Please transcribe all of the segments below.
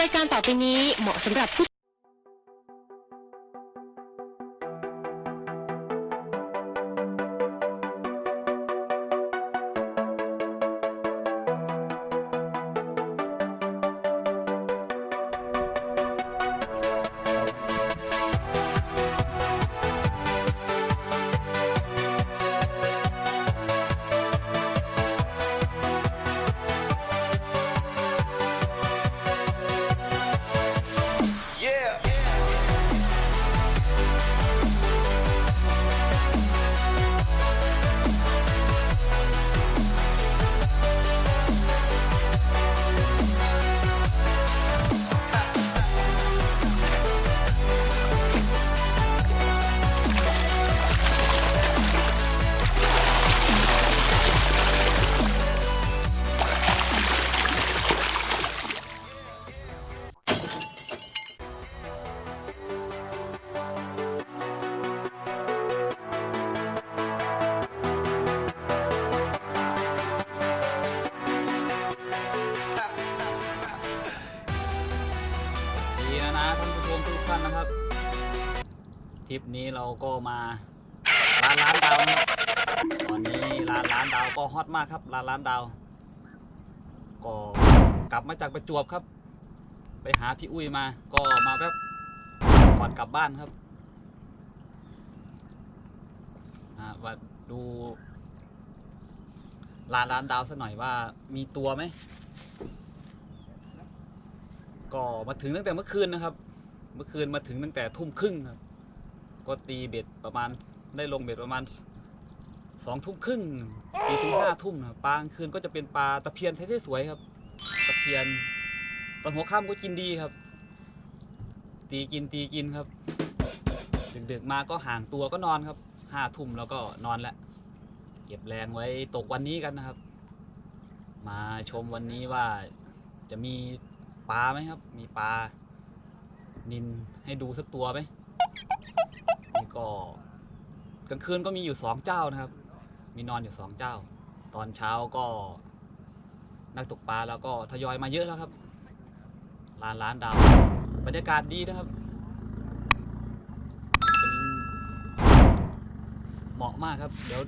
รายการต่อไปนี้เหมาะสำหรับผู้ ชมทุกท่านนะครับทริปนี้เราก็มาร้านร้านดาวนะตอนนี้ร้านร้านดาวก็ฮอตมากครับร้านร้านดาว ก็กลับมาจากประจวบครับ ไปหาพี่อุ้ยมา ก็มาแป๊บก่อนกลับบ้านครับอ่าว่าดูร้านร้านดาวสักหน่อยว่ามีตัวไหมก็มาถึงตั้งแต่เมื่อคืนนะครับ มื่อคืนมาถึงตั้งแต่ทุ่มครึ่งครับ ก็ตีเบ็ดประมาณได้ลงเบ็ดประมาณสองทุ่มครึ่งตีถึงห้าทุ่มนะปลากลางคืนก็จะเป็นปลาตะเพียนไทยๆสวยครับ ตะเพียน ตอนหัวค่ำก็กินดีครับ ตีกินตีกินครับ ดึกๆมาก็ห่างตัวก็นอนครับห้าทุ่มแล้วก็นอนแล้วเก็บแรงไว้ตกวันนี้กันนะครับ มาชมวันนี้ว่าจะมีปลาไหมครับ มีปลา นินให้ดูสักตัวไหมนี่ก็กลางคืนก็มีอยู่สองเจ้านะครับ มีนอนอยู่สองเจ้า ตอนเช้าก็นักตกปลาแล้วก็ทยอยมาเยอะแล้วครับร้านร้านดาวบรรยากาศดีนะครับเป็นเหมาะมากครับ เดี๋ยว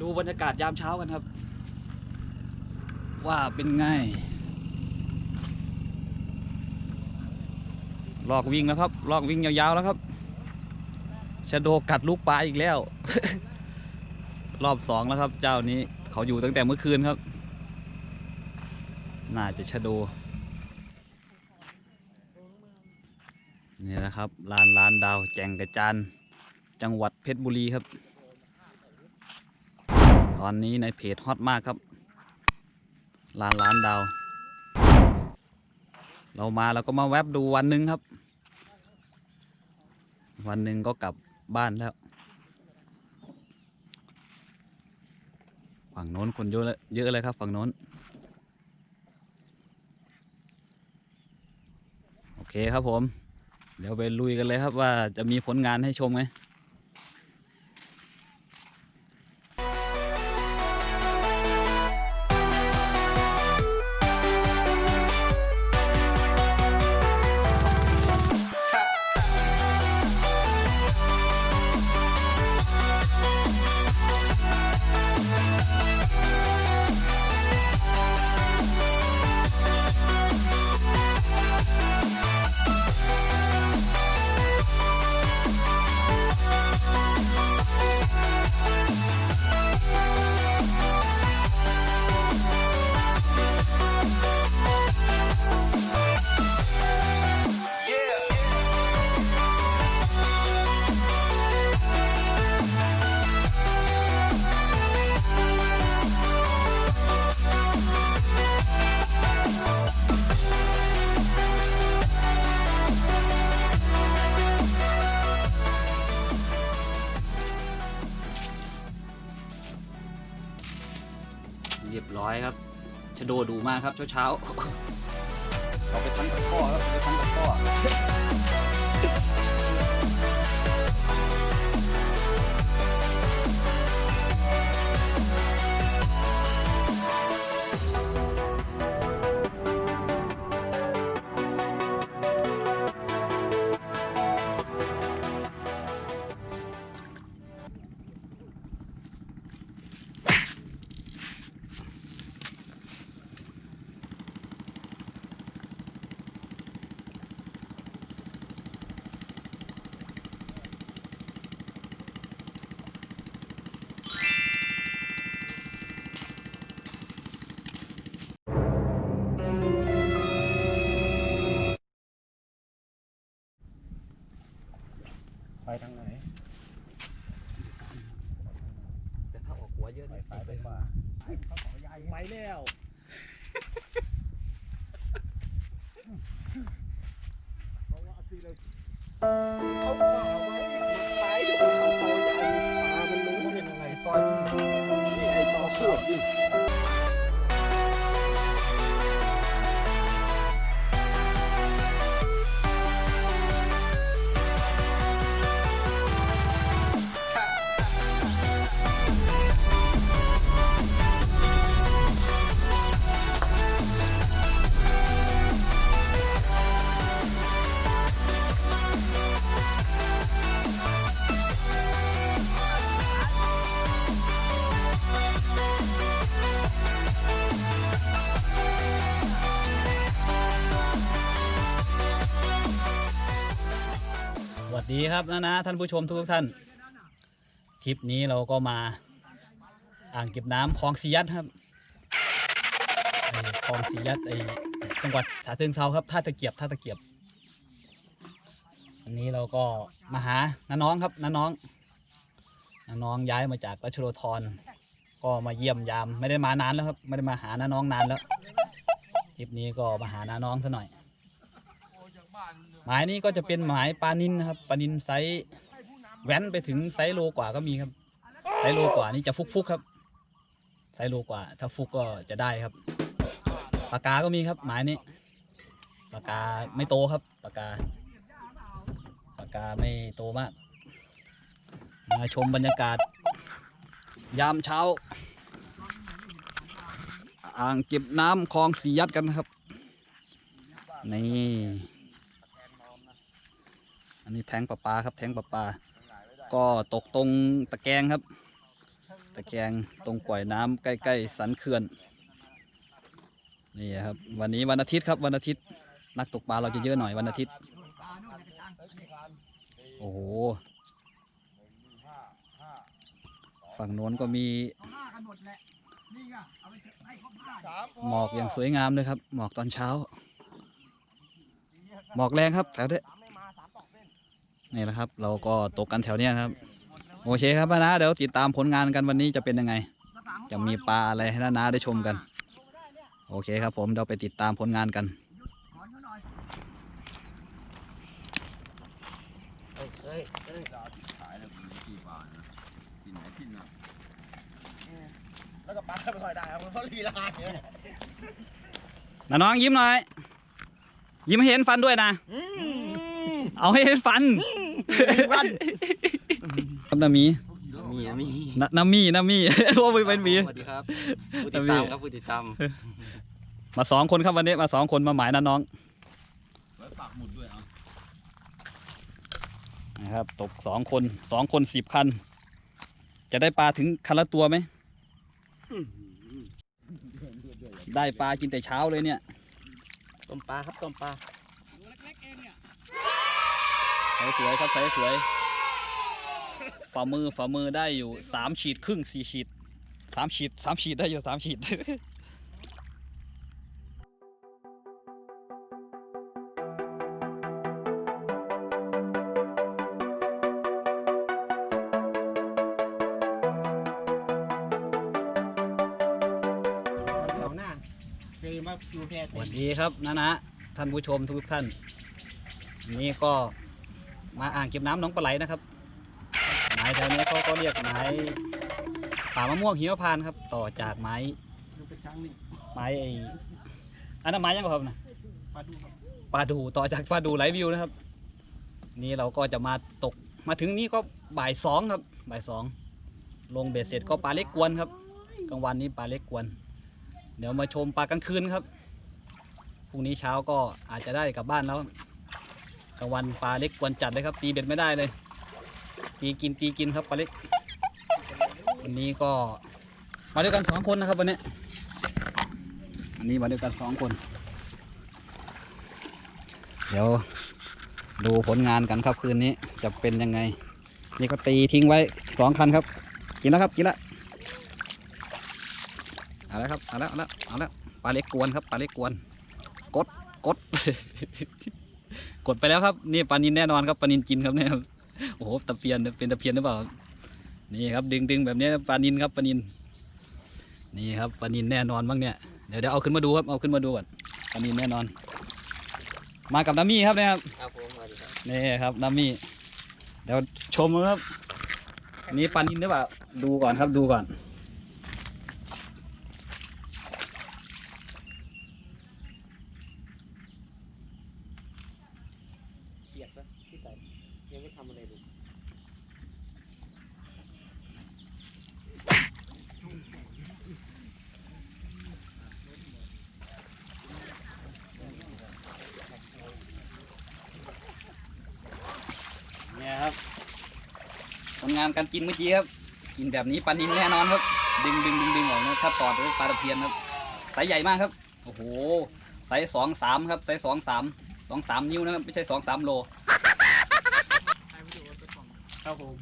ดูบรรยากาศยามเช้ากันครับ ว่าเป็นไง ลอกวิ่งแล้วครับ ลอกวิ่งยาวๆแล้วครับชะโดกัดลูกปลาอีกแล้ว รอบสองแล้วครับ เจ้านี้เขาอยู่ตั้งแต่เมื่อคืนครับ น่าจะชะโดนี่นะครับลานลานดาวแจงกระจานจังหวัดเพชรบุรีครับ ตอนนี้ในเพจฮอตมากครับลานลานดาว เรามาเราก็มาแวบดูวันหนึ่งครับ วันหนึ่งก็กลับบ้านแล้วฝั่งโน้นคนเยอะเลยเยอะเลยครับ ฝั่งโน้น โอเคครับผม เดี๋ยวไปลุยกันเลยครับว่าจะมีผลงานให้ชมไหม ครับเช้าเช้าๆ เราไปทั้งตะกร้อครับไปทั้งตะกร้อ ทางไหนแต่ถ้าออกหัวเยอะไปนี่ซ้ายไปขวาไปแล้ว ดีครับนะนะท่านผู้ชมทุกท่าน คลิปนี้เราก็มา อ่างเก็บน้ำคลองสียัดครับคลองสียัดไอ้จังหวัดฉะเชิงเทราครับท่าตะเกียบท่าตะเกียบ อันนี้เราก็มาหาน้าน้องครับน้าน้องน้าน้องย้ายมาจากรัชโรธรก็มาเยี่ยมยามไม่ได้มานานแล้วครับ ไม่ได้มาหาน้าน้องนานแล้วคลิปนี้ก็มาหาน้าน้องซะหน่อย มายนี้ก็จะเป็นหมายปลานินนะครับปลานินไซส์แว้นไปถึงไซส์โลกว่าก็มีครับไซส์โลกว่านี่จะฟุกฟุกๆครับไซส์โลกว่า ถ้าฟุกก็จะได้ครับปากกาก็มีครับหมายนี้ปากกาไม่โตครับปากกาปากกาไม่โตมากมาชมบรรยากาศ ยามเช้า อ่างเก็บน้ำคลองสียัดกันนะครับ นี่ นนี้แทงประปลาครับ แทงประปลาก็ตกตรงตะแกรงครับ ตะแกรงตรงปล่อยน้ำใกล้ๆสันเขื่อนนี่ครับ วันนี้วันอาทิตย์ครับวันอาทิตย์ นักตกปลาเราจะเยอะหน่อยวันอาทิตย์ โอ้โหฝั่งโน้นก็มีหมอกอย่างสวยงามเลยครับ หมอกตอนเช้า หมอกแรงครับแถวเนี้ นี่แหละครับ เราก็ตกกันแถวเนี้ยนะครับ โอเคครับนะเดี๋ยวติดตามผลงานกันวันนี้จะเป็นยังไง จะมีปลาอะไรให้น้านาได้ชมกัน โอเคครับ ผมเดี๋ยวไปติดตามผลงานกันเฮ้ยเฮ้ยแล้วก็ปลาไม่ค่อยได้ครับเพราะลีลาเนี่ยนะน้องยิ้มหน่อย ยิ้มให้เห็นฟันด้วยนะ เอาให้เห็นฟันครับนามีมีมีนานามีนามีว่าไม่เป็นหมีสวัสดีครับผู้ติดตามครับผู้ติดตามมาสองคนครับวันนี้มาสองคนมาหมายนะน้องนะครับ ตกสองคนสองคนสิบคัน จะได้ปลาถึงคันละตัวไหมได้ปลากินแต่เช้าเลยเนี่ยต้มปลาครับต้มปลา ใสสวยครับใสสวยฝ่ามือฝ่ามือได้อยู่สามขีดครึ่งสี่ขีดสามขีดสามขีดได้อยู่สามขีดเสาหน้าเคยมาอยู่แพร่สวัสดีครับนะนะท่านผู้ชมทุกท่านวันนี้ก็ มาอ่างเก็บน้ำหน้องปลาไหลนะครับหมายแถวนี้เขาก็เรียกหมายป่ามะม่วงหิมพานต์ครับ ต่อจากไม้ไม้ไอ้อันนั้นไม้ยังไงครับนะปลาดูครับปลาดูต่อจากปลาดูไหลวิวนะครับ นี่เราก็จะมาตกมาถึงนี่ก็บ่ายสองครับบ่ายสองลงเบ็ดเสร็จก็ปลาเล็กกวนครับกลางวันนี้ปลาเล็กกวน เดี๋ยวมาชมปลากลางคืนครับพรุ่งนี้เช้าก็อาจจะได้กลับบ้านแล้ว กลางวันปลาเล็กกวนจัดเลยครับ ตีเบ็ดไม่ได้เลย ตีกินตีกินครับปลาเล็ก วันนี้ก็มาด้วยกันสองคนนะครับวันนี้ อันนี้มาด้วยกันสองคน เดี๋ยวดูผลงานกันครับคืนนี้จะเป็นยังไง นี่ก็ตีทิ้งไว้สองคันครับ กินแล้วครับกินแล้วเอาแล้วครับเอาแล้วเอาแล้วเอาแล้วปลาเล็กกวนครับปลาเล็กกวน กดกด กดไปแล้วครับนี่ปลานินแน่นอนครับปลานินกินครับเนี่ยครับโอ้โหตะเพียนเป็นตะเพียนหรือเปล่าครับนี่ครับดึงดึงแบบนี้ครับปลานินครับปลานิน นี่ครับปลานินแน่นอนบ้างเนี่ยเดี๋ยวเดี๋ยวเอาขึ้นมาดูครับเอาขึ้นมาดูก่อนปลานินแน่นอน มากับน้ำมี่ครับเนะครับครับผมสวัสดีครับนี่ครับน้ำมี่เดี๋ยวชมครับอันนี้ปลานินหรือเปล่าดูก่อนครับดูก่อน เกลียดปะพี่ไต่ยังไม่ทำอะไรเลย เนี่ยครับผลงาน การกินเมื่อกี้ครับ กินแบบนี้ปลานินแน่นอนครับ ดึงดึงดึงดึงออกนะถ้าตอดด้วยปลาตะเพียนครับไซส์ใหญ่มากครับ โอ้โหไซส์สองสามครับไซส์สองสามสองสามนิ้วนะครับไม่ใช่สองสามโลครับผม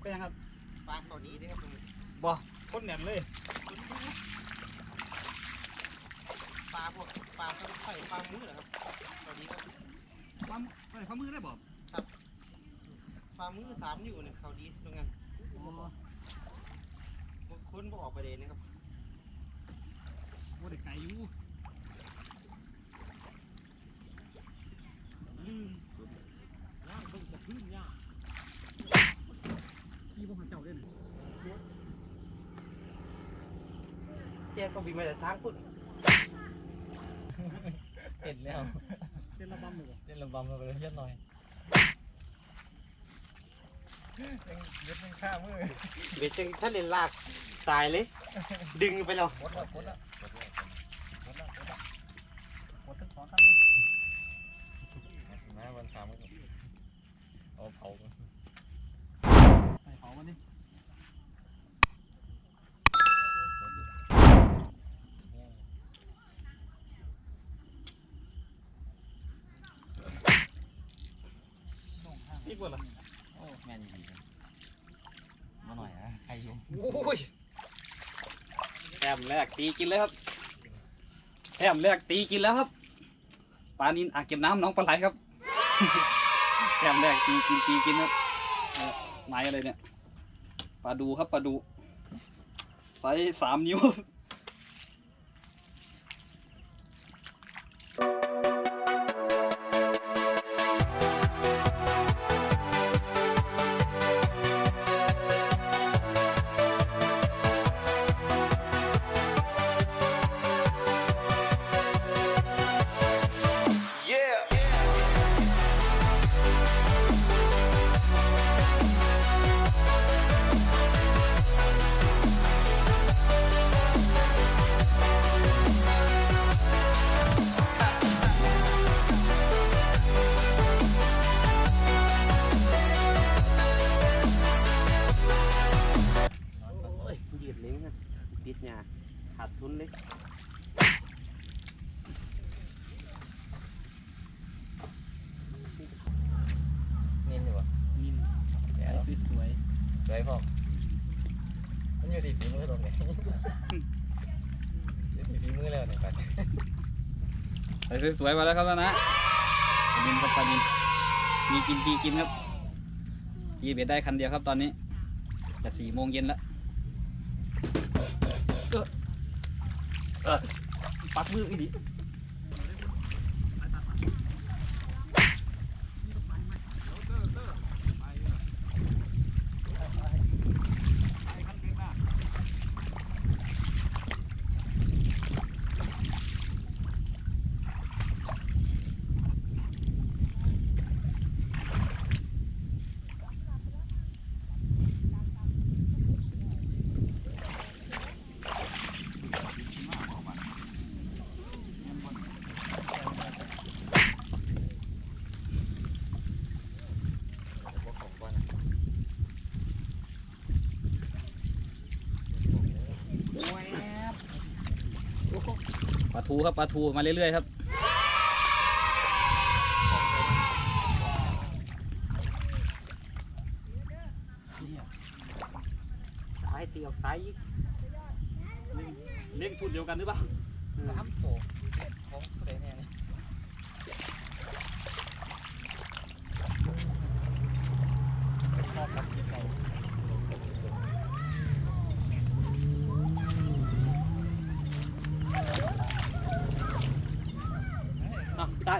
เป็นยังครับปลาตัวนี้นี่ครับบ่คนแหนมเลยปลาพวก ปลาเขาใส่ปลามือเหรอครับตัวนี้ครับความความมือได้บ่ปลามือสามอยู่เนี่ยเขาดีตรงนั้นบางคนบอกออกไปเลยนะครับโอ้เด็กไก่อยู่พี่พวกเขาเจ้าเล่นเจ๊ก็บินมาจากทางพุ่น เห็นแล้วเล่นระบำเลยเล่นระบำเราไปเยอะหน่อยยึดมันข้ามือเดี๋ยวจะถ้าเล่นลากตายเลย ดึงไปแล้ว หมดแล้วหมดแล้วหมดแล้วหมดแล้วหมดแล้วหมดทั้งสองคันเลยมาวันสามวันเอาเผา ใส่เขามันนี่ นี่ปวดละ โอ้แม่นดีมาหน่อยนะใครอยู่ โอ้ยแต้มแรกตีกินเลยครับแต้มแรกตีกินแล้วครับปลานินอ่างเก็บน้ำน้องปลาไหลครับแต้มแรกตีกินตีกินครับไม้อะไรเนี่ยปลาดูครับปลาดูไซส์สามนิ้ว สวยพ่อมันอยู่ที่ฝีมือตรงไหนอยู่ที่ฝีมือแล้วเนี่ยไปใส่สวยๆมาแล้วครับนะนะปลานินครับปลานินมีกินปีกินครับยีเบ็ดได้คันเดียวครับตอนนี้ จะสี่โมงเย็นแล้วเออเออปักมืออีดิป ทูครับปลาทูมาเรื่อยๆครับ ซ้ายตีออกซ้ายยิก เล่นทุนเดียวกันหรือเปล่า สามโตของผู้ใดแน่เนี่ยชอบครับกินเราอะได้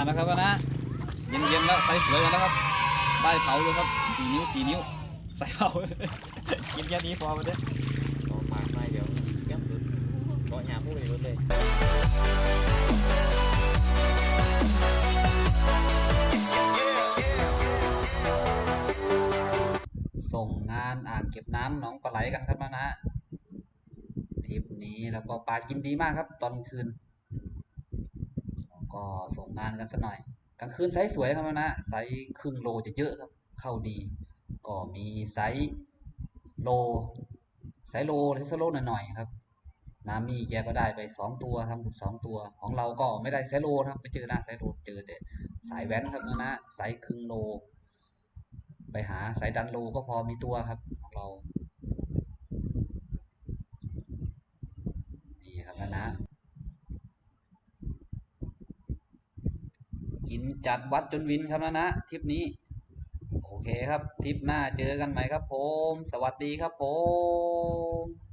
มาแล้วครับนะเย็นๆแล้วใส่สวยแล้วครับได้เผาเลยครับสี่นิ้วสี่นิ้วใส่เผากินแค่นี้พอมาเด้อต่อปากไม่เดี๋ยวแก้มหลุดเกาะหยาผู้ใดรถเลยส่งงานอ่างเก็บน้ำหนองปลาไหลกันครับนะนะทริปนี้แล้วก็ปลากินดีมากครับตอนคืน ก็ส่งงานกันสักหน่อยกลางคืนไซส์สวยครับนะไซส์ครึ่งโลจะเยอะครับ เข้าดี ก็มีไซส์โลไซส์โลไซส์โลหน่อยๆครับน้ำมีแกก็ได้ไปสองตัวทำหลุดสองตัว ของเราก็ไม่ได้ไซส์โลครับไม่เจอหน้าไซส์โลเจอแต่สายแว้นครับนะนะไซส์ครึ่งโล ไปหาสายดันโลก็พอมีตัวครับของเรา นี่ครับนะนะ กินจัดวัดจนวินครับนะนะทริปนี้ โอเคครับทริปหน้าเจอกันใหม่ครับผม สวัสดีครับผม